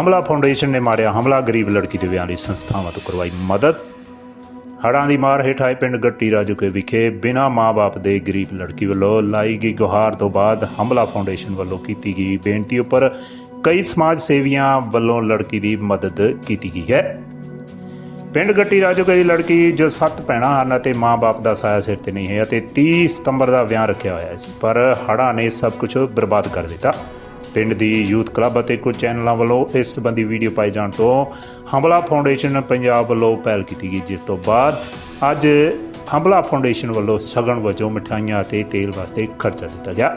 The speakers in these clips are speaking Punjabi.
ਹਮਲਾ ਫਾਊਂਡੇਸ਼ਨ ਨੇ ਮਾਰਿਆ ਹਮਲਾ, ਗਰੀਬ ਲੜਕੀ ਦੇ ਵਿਆਹ ਲਈ ਸੰਸਥਾਵਾਂ ਤੋਂ ਕਰਵਾਈ ਮਦਦ। ਹੜ੍ਹਾਂ ਦੀ ਮਾਰ ਹੇਠ ਆਏ ਪਿੰਡ ਗੱਟੀ ਰਾਜੂਕੇ ਵਿਖੇ ਬਿਨਾਂ ਮਾਂ-ਬਾਪ ਦੇ ਗਰੀਬ ਲੜਕੀ ਵੱਲੋਂ ਲਾਈ ਗਈ ਗੁਹਾਰ ਤੋਂ ਬਾਅਦ ਹਮਲਾ ਫਾਊਂਡੇਸ਼ਨ ਵੱਲੋਂ ਕੀਤੀ ਗਈ ਬੇਨਤੀ ਉੱਪਰ ਕਈ ਸਮਾਜ ਸੇਵੀਆਂ ਵੱਲੋਂ ਲੜਕੀ ਦੀ ਮਦਦ ਕੀਤੀ ਗਈ ਹੈ। ਪਿੰਡ ਗੱਟੀ ਰਾਜੋਕੇ ਦੀ ਲੜਕੀ ਜੋ ਸੱਤ ਭੈਣਾਂ ਹਨ ਅਤੇ ਮਾਂ-ਬਾਪ ਦਾ ਸਾਇਆ ਸਿਰ ਤੇ ਨਹੀਂ ਹੈ ਅਤੇ 30 ਸਤੰਬਰ ਦਾ ਵਿਆਹ ਰੱਖਿਆ ਹੋਇਆ ਸੀ ਪਰ ਹੜ੍ਹਾਂ ਨੇ ਸਭ ਕੁਝ ਬਰਬਾਦ ਕਰ ਦਿੱਤਾ। ਪਿੰਡ ਦੀ ਯੂਥ ਕਲੱਬ ਅਤੇ ਕੁਝ ਚੈਨਲਾਂ ਵੱਲੋਂ ਇਸ ਸੰਬੰਧੀ ਵੀਡੀਓ ਪਾਈ ਜਾਣ ਤੋਂ ਹੰਬਲਾ ਫਾਊਂਡੇਸ਼ਨ ਪੰਜਾਬ ਵੱਲੋਂ ਪਹਿਲ ਕੀਤੀ ਗਈ, ਜਿਸ ਤੋਂ ਬਾਅਦ ਅੱਜ ਹੰਬਲਾ ਫਾਊਂਡੇਸ਼ਨ ਵੱਲੋਂ ਸਗਨ ਵਜੋਂ ਮਠਾਈਆਂ ਅਤੇ ਤੇਲ ਵਾਸਤੇ ਖਰਚਾ ਦਿੱਤਾ ਗਿਆ।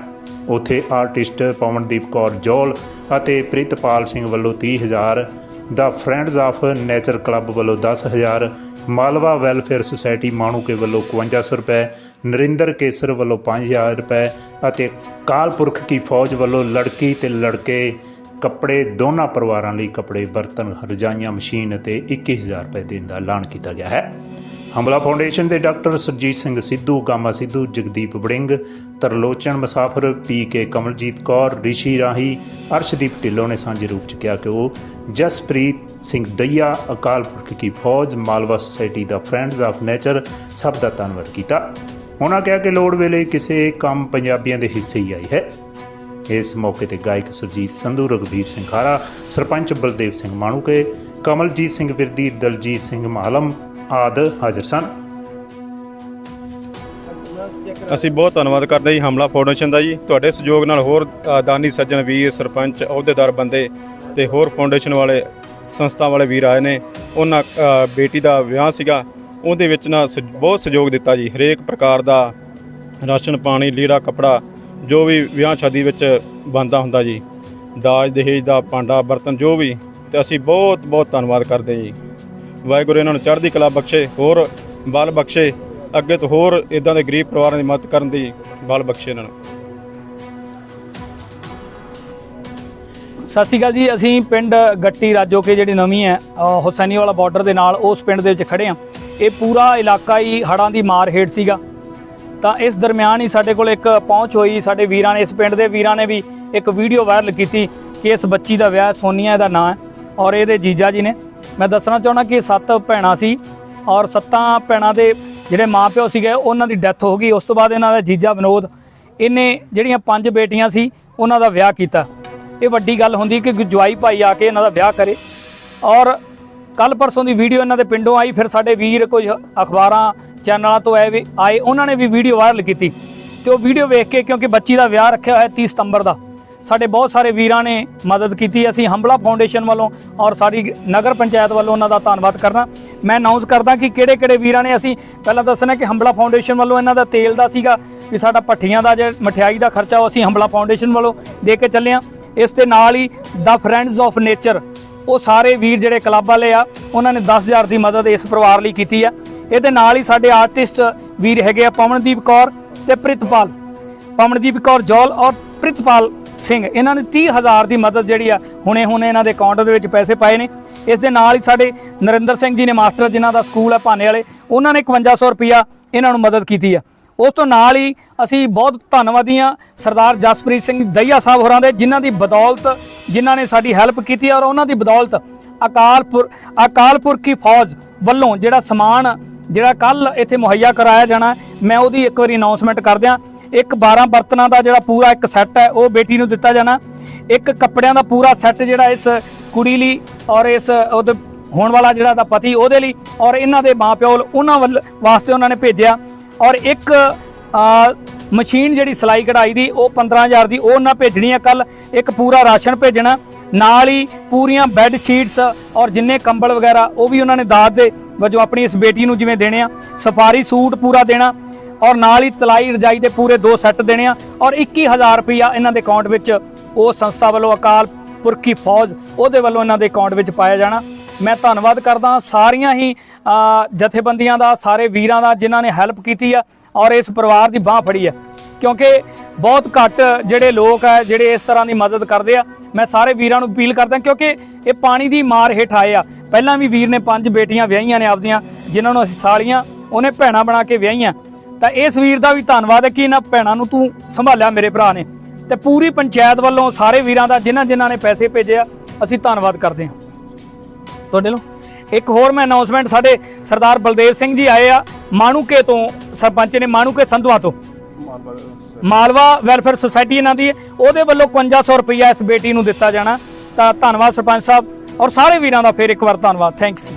ਉੱਥੇ ਆਰਟਿਸਟ ਪਵਨਦੀਪ ਕੌਰ ਜੋਲ ਅਤੇ ਪ੍ਰਿਤਪਾਲ ਸਿੰਘ ਵੱਲੋਂ 30000 ਦਾ ਫਰੈਂਡਸ ਆਫ ਨੇਚਰ ਕਲੱਬ ਵੱਲੋਂ 10000 ਮਾਲਵਾ ਵੈਲਫੇਅਰ ਸੁਸਾਇਟੀ ਮਾਣੂਕੇ ਵੱਲੋਂ 5500 ਰੁਪਏ, ਨਰਿੰਦਰ ਕੇਸਰ ਵੱਲੋਂ 5000 ਰੁਪਏ ਅਤੇ ਕਾਲਪੁਰਖ ਕੀ ਫੌਜ ਵੱਲੋਂ ਲੜਕੀ ਤੇ ਲੜਕੇ ਕੱਪੜੇ ਦੋਨਾਂ ਪਰਿਵਾਰਾਂ ਲਈ ਕੱਪੜੇ ਬਰਤਨ, ਰਜਾਈਆਂ, ਮਸ਼ੀਨ ਅਤੇ 21000 ਰੁਪਏ ਦੇਣ ਦਾ ਐਲਾਨ ਕੀਤਾ ਗਿਆ ਹੈ। ਹਮਲਾ ਫਾਊਂਡੇਸ਼ਨ ਦੇ doctor Surjit Singh Sidhu, Gama Sidhu, Jagdeep Warring, Tarlochan Musafir P K Kamaljit Kaur, Rishi Rahi, Arshdeep Dhillon ਨੇ ਸਾਂਝੇ ਰੂਪ ਚ ਕਿਹਾ ਕਿ ਉਹ ਜਸਪ੍ਰੀਤ ਸਿੰਘ ਦਈਆ, ਅਕਾਲ ਪੁਰਖ ਕੀ ਫੌਜ, ਮਾਲਵਾ ਸੁਸਾਇਟੀ ਦਾ ਫਰੈਂਡਸ ਆਫ ਨੇਚਰ ਸਭ ਦਾ ਧੰਨਵਾਦ ਕੀਤਾ। ਉਹਨਾਂ ਕਿਹਾ ਕਿ ਲੋੜ ਵੇਲੇ ਕਿਸੇ ਕੰਮ ਪੰਜਾਬੀਆਂ ਦੇ ਹਿੱਸੇ ਹੀ ਆਈ ਹੈ। ਇਸ ਮੌਕੇ ਤੇ ਗਾਇਕ ਸੁਰਜੀਤ ਸੰਧੂ ਰਗਵੀਰ ਸਿੰਘ ਖਾਰਾ, ਸਰਪੰਚ ਬਲਦੇਵ ਸਿੰਘ ਮਾਣੂਕੇ, ਕਮਲਜੀਤ ਸਿੰਘ ਵਿਰਦੀ, ਦਲਜੀਤ ਸਿੰਘ ਮਾਲਮ ਆਦਿ ਹਾਜ਼ਰ ਸਨ। ਅਸੀਂ ਬਹੁਤ ਧੰਨਵਾਦ ਕਰਦੇ ਜੀ ਹਮਲਾ ਫਾਊਂਡੇਸ਼ਨ ਦਾ ਜੀ। ਤੁਹਾਡੇ ਸਹਿਯੋਗ ਨਾਲ ਹੋਰ ਦਾਨੀ ਸੱਜਣ, ਵੀਰ, ਸਰਪੰਚ, ਅਹੁਦੇਦਾਰ ਬੰਦੇ ਤੇ ਹੋਰ ਫਾਊਂਡੇਸ਼ਨ ਵਾਲੇ ਸੰਸਥਾ ਵਾਲੇ ਵੀਰ ਆਏ ਨੇ। ਉਹਨਾਂ ਬੇਟੀ ਦਾ ਵਿਆਹ ਸੀਗਾ। ਉਹਦੇ ਵਿੱਚ ਨਾ ਸ- ਬਹੁਤ ਸਹਿਯੋਗ ਦਿੱਤਾ ਜੀ। ਹਰੇਕ ਪ੍ਰਕਾਰ ਦਾ ਰਾਸ਼ਨ ਪਾਣੀ, ਲੀੜਾ, ਕਪੜਾ, ਜੋ ਵੀ ਵਿਆਹ ਸ਼ਾਦੀ ਵਿੱਚ ਬਣਦਾ ਹੁੰਦਾ ਜੀ। ਦਾਜ ਦਹੇਜ ਦਾ ਭਾਂਡਾ, ਬਰਤਨ, ਜੋ ਵੀ। ਤੇ ਅਸੀਂ ਬਹੁਤ ਬਹੁਤ ਧੰਨਵਾਦ ਕਰਦੇ ਜੀ। ਵਾਹਿਗੁਰੂ ਇਹਨਾਂ ਨੂੰ ਚੜ੍ਹਦੀ ਕਲਾ ਬਖਸ਼ੇ ਹੋਰ ਬਲ ਬਖਸ਼ੇ ਅੱਗੇ ਤੋਂ ਹੋਰ ਇਦਾਂ ਦੇ ਗਰੀਬ ਪਰਿਵਾਰਾਂ ਦੀ ਮਦਦ ਕਰਨ ਦੀ ਬਲ ਬਖਸ਼ੇ ਇਹਨਾਂ ਨੂੰ। ਸਤਿ ਸ਼੍ਰੀ ਅਕਾਲ ਜੀ ਅਸੀਂ ਪਿੰਡ ਗੱਟੀ ਰਾਜੋ ਕੇ ਜਿਹੜੀ ਨਵੀਂ ਹੈ ਅ, ਹੁਸੈਨੀ ਵਾਲਾ ਬਾਰਡਰ ਦੇ ਨਾਲ ਉਸ ਪਿੰਡ ਦੇ ਵਿੱਚ ਖੜੇ ਆ ਇਹ ਪੂਰਾ ਇਲਾਕਾ ਹੀ ਹੜਾਂ ਦੀ ਮਾਰ ਹੇਠ ਸੀਗਾ। ਤਾਂ ਇਸ ਦਰਮਿਆਨ ਹੀ ਸਾਡੇ ਕੋਲ ਇੱਕ ਪਹੁੰਚ ਹੋਈ ਸਾਡੇ ਵੀਰਾਂ ਨੇ ਇਸ ਪਿੰਡ ਦੇ ਵੀਰਾਂ ਨੇ ਵੀ ਇੱਕ ਵੀਡੀਓ ਵਾਇਰਲ ਕੀਤੀ ਕਿ ਇਸ ਬੱਚੀ ਦਾ ਵਿਆਹ ਸੋਨੀਆ ਦਾ ਨਾਂ ਹੈ ਔਰ ਇਹਦੇ ਜੀਜਾ ਜੀ ਨੇ। ਮੈਂ ਦੱਸਣਾ ਚਾਹਣਾ ਕਿ ਸੱਤ ਭੈਣਾਂ ਸੀ ਔਰ ਸੱਤਾਂ ਭੈਣਾਂ ਦੇ ਜਿਹੜੇ ਮਾਪਿਓ ਸੀਗੇ, ਉਹਨਾਂ ਦੀ ਡੈਥ ਹੋ ਗਈ। ਉਸ ਤੋਂ ਬਾਅਦ ਇਹਨਾਂ ਦਾ ਜੀਜਾ ਵਿਨੋਦ, ਇਹਨੇ ਜਿਹੜੀਆਂ ਪੰਜ ਬੇਟੀਆਂ ਸੀ, ਉਹਨਾਂ ਦਾ ਵਿਆਹ ਕੀਤਾ। ਇਹ ਵੱਡੀ ਗੱਲ ਹੁੰਦੀ ਕਿ ਜਵਾਈ ਭਾਈ ਆ ਕੇ ਇਹਨਾਂ ਦਾ ਵਿਆਹ ਕਰੇ। ਔਰ ਕੱਲ ਪਰਸੋਂ ਦੀ ਵੀਡੀਓ ਇਹਨਾਂ ਦੇ ਪਿੰਡੋਂ ਆਈ, ਫਿਰ ਸਾਡੇ ਵੀਰ ਕੁਝ ਅਖਬਾਰਾਂ, ਚੈਨਲਾਂ ਤੋਂ ਆਏ ਵੀ ਆਏ, ਉਹਨਾਂ ਨੇ ਵੀ ਵੀਡੀਓ ਵਾਇਰਲ ਕੀਤੀ। ਤੇ ਉਹ ਵੀਡੀਓ ਵੇਖ ਕੇ, ਕਿਉਂਕਿ ਬੱਚੀ ਦਾ ਵਿਆਹ ਰੱਖਿਆ ਹੋਇਆ 30 ਸਤੰਬਰ ਦਾ ਸਾਡੇ ਬਹੁਤ ਸਾਰੇ ਵੀਰਾਂ ਨੇ ਮਦਦ ਕੀਤੀ। ਅਸੀਂ ਹੰਬਲਾ ਫਾਊਂਡੇਸ਼ਨ ਵੱਲੋਂ ਔਰ ਸਾਡੀ ਨਗਰ ਪੰਚਾਇਤ ਵੱਲੋਂ ਉਹਨਾਂ ਦਾ ਧੰਨਵਾਦ ਕਰਦਾ। ਮੈਂ ਅਨਾਉਂਸ ਕਰਦਾ ਕਿ ਕਿਹੜੇ ਕਿਹੜੇ ਵੀਰਾਂ ਨੇ ਅਸੀਂ ਪਹਿਲਾਂ ਦੱਸਣਾ ਕਿ ਹੰਬਲਾ ਫਾਊਂਡੇਸ਼ਨ ਵੱਲੋਂ ਇਹਨਾਂ ਦਾ ਤੇਲ ਦਾ ਸੀਗਾ, ਵੀ ਸਾਡਾ ਭੱਠੀਆਂ ਦਾ ਜੇ ਮਠਿਆਈ ਦਾ ਖਰਚਾ ਉਹ ਅਸੀਂ ਹੰਬਲਾ ਫਾਊਂਡੇਸ਼ਨ ਵੱਲੋਂ ਦੇ ਕੇ ਚੱਲੇ ਹਾਂ। ਇਸ ਦੇ ਨਾਲ ਹੀ ਦਾ ਫਰੈਂਡਸ ਆਫ ਨੇਚਰ ਉਹ ਸਾਰੇ ਵੀਰ ਜਿਹੜੇ ਕਲੱਬ ਵਾਲੇ ਆ, ਉਹਨਾਂ ਨੇ 10000 ਦੀ ਮਦਦ ਇਸ ਪਰਿਵਾਰ ਲਈ ਕੀਤੀ ਆ। ਇਹਦੇ ਨਾਲ ਹੀ ਸਾਡੇ ਆਰਟਿਸਟ ਵੀਰ ਹੈਗੇ ਆ ਪਵਨਦੀਪ ਕੌਰ ਤੇ ਪ੍ਰਿਤਪਾਲ। ਪਵਨਦੀਪ ਕੌਰ ਜੌਲ ਔਰ ਪ੍ਰਿਤਪਾਲ ਸਿੰਘ, ਇਹਨਾਂ ਨੇ 30000 ਦੀ ਮਦਦ ਜਿਹੜੀ ਆ, ਹੁਣੇ ਹੁਣੇ ਇਹਨਾਂ ਦੇ ਅਕਾਊਂਟ ਦੇ ਵਿੱਚ ਪੈਸੇ ਪਾਏ ਨੇ। ਇਸ ਦੇ ਨਾਲ ਹੀ ਸਾਡੇ ਨਰਿੰਦਰ ਸਿੰਘ ਜੀ ਨੇ ਮਾਸਟਰ, ਜਿਨ੍ਹਾਂ ਦਾ ਸਕੂਲ ਹੈ ਭਾਨੇ ਵਾਲੇ, ਉਹਨਾਂ ਨੇ 5100 ਰੁਪਿਆ ਇਹਨਾਂ ਨੂੰ ਮਦਦ ਕੀਤੀ ਆ। ਉਸ ਤੋਂ ਨਾਲ ਹੀ ਅਸੀਂ ਬਹੁਤ ਧੰਨਵਾਦੀ ਹਾਂ ਸਰਦਾਰ ਜਸਪ੍ਰੀਤ ਸਿੰਘ ਦਈਆ ਸਾਹਿਬ ਹੋਰਾਂ ਦੇ, ਜਿਨ੍ਹਾਂ ਦੀ ਬਦੌਲਤ, ਜਿਨ੍ਹਾਂ ਨੇ ਸਾਡੀ ਹੈਲਪ ਕੀਤੀ ਔਰ ਉਹਨਾਂ ਦੀ ਬਦੌਲਤ ਅਕਾਲਪੁਰ ਅਕਾਲਪੁਰ ਕੀ ਫੌਜ ਵੱਲੋਂ ਜਿਹੜਾ ਸਮਾਨ ਜਿਹੜਾ ਕੱਲ ਇੱਥੇ ਮੁਹੱਈਆ ਕਰਾਇਆ ਜਾਣਾ, ਮੈਂ ਉਹਦੀ ਇੱਕ ਵਾਰੀ ਅਨਾਉਂਸਮੈਂਟ ਕਰ ਦਿਆਂ। ਇੱਕ 12 ਬਰਤਨਾਂ ਦਾ ਜਿਹੜਾ ਪੂਰਾ ਇੱਕ ਸੈੱਟ ਹੈ, ਉਹ ਬੇਟੀ ਨੂੰ ਦਿੱਤਾ ਜਾਣਾ। ਇੱਕ ਕੱਪੜਿਆਂ ਦਾ ਪੂਰਾ ਸੈੱਟ ਜਿਹੜਾ ਇਸ ਕੁੜੀ ਲਈ ਔਰ ਇਸ ਉਹਦੇ ਹੋਣ ਵਾਲਾ ਜਿਹੜਾ ਦਾ ਪਤੀ ਉਹਦੇ ਲਈ ਔਰ ਇਹਨਾਂ ਦੇ ਮਾਪਿਓ ਉਹਨਾਂ ਵੱਲ ਵਾਸਤੇ ਉਹਨਾਂ ਨੇ ਭੇਜਿਆ। ਔਰ ਇੱਕ ਮਸ਼ੀਨ ਜਿਹੜੀ ਸਿਲਾਈ ਕਢਾਈ ਦੀ, ਉਹ 15000 ਦੀ, ਉਹ ਉਹਨਾਂ ਭੇਜਣੀ ਹੈ ਕੱਲ ਇੱਕ ਪੂਰਾ ਰਾਸ਼ਨ ਭੇਜਣਾ। ਨਾਲ ਹੀ ਪੂਰੀਆਂ ਬੈੱਡ ਸ਼ੀਟਸ ਔਰ ਜਿੰਨੇ ਕੰਬਲ ਵਗੈਰਾ, ਉਹ ਵੀ ਉਹਨਾਂ ਨੇ ਦਾਤ ਦੇ ਵਜੋਂ ਆਪਣੀ ਇਸ ਬੇਟੀ ਨੂੰ ਜਿਵੇਂ ਦੇਣੇ ਆ। ਸਫਾਰੀ ਸੂਟ ਪੂਰਾ ਦੇਣਾ। ਔਰ ਨਾਲ ਹੀ ਤਲਾਈ ਰਜਾਈ ਦੇ ਪੂਰੇ ਦੋ ਸੈੱਟ ਦੇਣੇ ਆ ਔਰ 21000 ਰੁਪਇਆ ਇਹਨਾਂ ਦੇ ਅਕਾਊਂਟ ਵਿੱਚ ਉਹ ਸੰਸਥਾ ਵੱਲੋਂ ਅਕਾਲ ਪੁਰਖੀ ਫੌਜ ਉਹਦੇ ਵੱਲੋਂ ਇਹਨਾਂ ਦੇ ਅਕਾਊਂਟ ਵਿੱਚ ਪਾਇਆ ਜਾਣਾ। ਮੈਂ ਧੰਨਵਾਦ ਕਰਦਾ ਸਾਰੀਆਂ ਹੀ ਜਥੇਬੰਦੀਆਂ ਦਾ, ਸਾਰੇ ਵੀਰਾਂ ਦਾ ਜਿਨ੍ਹਾਂ ਨੇ ਹੈਲਪ ਕੀਤੀ ਆ ਔਰ ਇਸ ਪਰਿਵਾਰ ਦੀ ਬਾਹ ਫੜੀ ਆ। ਕਿਉਂਕਿ ਬਹੁਤ ਘੱਟ ਜਿਹੜੇ ਲੋਕ ਆ, ਜਿਹੜੇ ਇਸ ਤਰ੍ਹਾਂ ਦੀ ਮਦਦ ਕਰਦੇ ਆ, ਮੈਂ ਸਾਰੇ ਵੀਰਾਂ ਨੂੰ ਅਪੀਲ ਕਰਦਾ ਕਿਉਂਕਿ ਇਹ ਪਾਣੀ ਦੀ ਮਾਰ ਹੇਠ ਆਏ ਆ। ਪਹਿਲਾਂ ਵੀ ਵੀਰ ਨੇ ਪੰਜ ਬੇਟੀਆਂ ਵਿਆਹੀਆਂ ਨੇ ਆਪਦੀਆਂ, ਜਿਨ੍ਹਾਂ ਨੂੰ ਅਸੀਂ ਸਾਲੀਆਂ, ਉਹਨੇ ਭੈਣਾਂ ਬਣਾ ਕੇ ਵਿਆਹੀਆਂ। ਤਾਂ ਇਸ ਵੀਰ ਦਾ ਵੀ ਧੰਨਵਾਦ ਹੈ ਕਿ ਇਹਨਾਂ ਭੈਣਾਂ ਨੂੰ ਤੂੰ ਸੰਭਾਲਿਆ ਮੇਰੇ ਭਰਾ ਨੇ। ਤੇ ਪੂਰੀ ਪੰਚਾਇਤ ਵੱਲੋਂ ਸਾਰੇ ਵੀਰਾਂ ਦਾ ਜਿਨ੍ਹਾਂ ਜਿਨ੍ਹਾਂ ਨੇ ਪੈਸੇ ਭੇਜੇ ਆ ਅਸੀਂ ਧੰਨਵਾਦ ਕਰਦੇ ਹਾਂ। ਤੁਹਾਡੇ ਲੋ ਇੱਕ ਹੋਰ ਮੈਂ ਅਨਾਉਂਸਮੈਂਟ ਸਾਡੇ ਸਰਦਾਰ ਬਲਦੇਵ ਸਿੰਘ ਜੀ ਆਏ ਆ ਮਾਣੂਕੇ ਤੋਂ ਸਰਪੰਚ ਨੇ ਮਾਣੂਕੇ ਸੰਧਵਾ ਤੋਂ। ਮਾਲਵਾ ਵੈਲਫੇਅਰ ਸੁਸਾਇਟੀ ਇਹਨਾਂ ਦੀ। ਉਹਦੇ ਵੱਲੋਂ 5500 ਰੁਪਈਆ ਇਸ ਬੇਟੀ ਨੂੰ ਦਿੱਤਾ ਜਾਣਾ। ਤਾਂ ਧੰਨਵਾਦ ਸਰਪੰਚ ਸਾਹਿਬ ਔਰ ਸਾਰੇ ਵੀਰਾਂ ਦਾ ਫਿਰ ਇੱਕ ਵਾਰ ਧੰਨਵਾਦ। ਥੈਂਕਸ